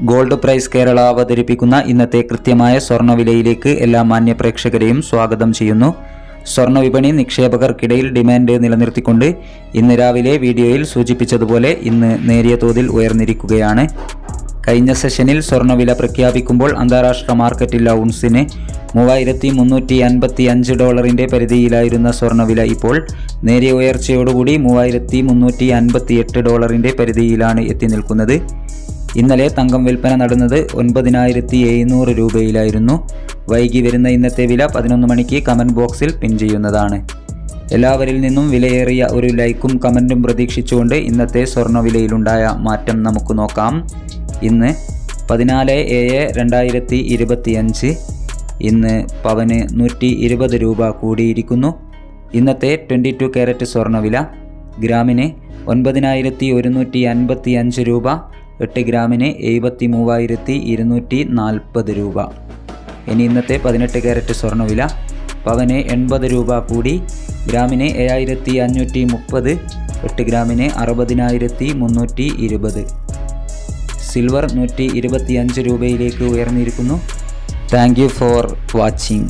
Gold price Kerala അവതരിപ്പിക്കുന്ന ഇന്നത്തെ കൃത്യമായ സ്വർണവിലയിലേക്ക് എല്ലാ മാന്യപ്രേക്ഷകരെയും സ്വാഗതം ചെയ്യുന്നു. സ്വർണ വിപണി നിക്ഷേപകർക്കിടയിൽ ഡിമാൻഡ് നിലനിർത്തിക്കൊണ്ട് ഇന്ന് രാവിലെ വീഡിയോയിൽ സൂചിപ്പിച്ചതുപോലെ ഇന്ന് നേരിയ തോതിൽ ഉയർന്നിരിക്കുകയാണ്. കഴിഞ്ഞ സെഷനിൽ സ്വർണവില പ്രഖ്യാപിക്കുമ്പോൾ അന്താരാഷ്ട്ര മാർക്കറ്റിൽ ഔൺസിന് മൂവായിരത്തി മുന്നൂറ്റി അൻപത്തി അഞ്ച് ഡോളറിന്റെ പരിധിയിലായിരുന്ന സ്വർണവില ഇപ്പോൾ നേരിയ ഉയർച്ചയോടുകൂടി മൂവായിരത്തി മുന്നൂറ്റി അൻപത്തി എട്ട് ഡോളറിന്റെ പരിധിയിലാണ് എത്തി നിൽക്കുന്നത്. ഇന്നലെ തങ്കം വിൽപ്പന നടന്നത് ഒൻപതിനായിരത്തി എഴുന്നൂറ് രൂപയിലായിരുന്നു. വൈകി വരുന്ന ഇന്നത്തെ വില പതിനൊന്ന് മണിക്ക് കമന്റ് ബോക്സിൽ പിൻ ചെയ്യുന്നതാണ്. എല്ലാവരിൽ നിന്നും വിലയേറിയ ഒരു ലൈക്കും കമന്റും പ്രതീക്ഷിച്ചുകൊണ്ട് ഇന്നത്തെ സ്വർണവിലയിലുണ്ടായ മാറ്റം നമുക്ക് നോക്കാം. ഇന്ന് പതിനാല് ഏഴ് രണ്ടായിരത്തി ഇരുപത്തിയഞ്ച് ഇന്ന് പവന് നൂറ്റി ഇരുപത് രൂപ കൂടിയിരിക്കുന്നു. ഇന്നത്തെ ട്വന്റി ടു ക്യാരറ്റ് സ്വർണവില ഗ്രാമിന് ഒൻപതിനായിരത്തി ഒരുന്നൂറ്റി അൻപത്തി അഞ്ച് രൂപ എട്ട് ഗ്രാമിന് എഴുപത്തി മൂവായിരത്തി ഇരുന്നൂറ്റി നാൽപ്പത് രൂപ. ഇനി ഇന്നത്തെ പതിനെട്ട് ക്യാരറ്റ് സ്വർണവില പവന് എൺപത് രൂപ കൂടി. ഗ്രാമിന് ഏഴായിരത്തി അഞ്ഞൂറ്റി മുപ്പത് എട്ട് ഗ്രാമിന് അറുപതിനായിരത്തി മുന്നൂറ്റി ഇരുപത്. സിൽവർ നൂറ്റി ഇരുപത്തി അഞ്ച് രൂപയിലേക്ക് ഉയർന്നിരിക്കുന്നു. Thank you for watching.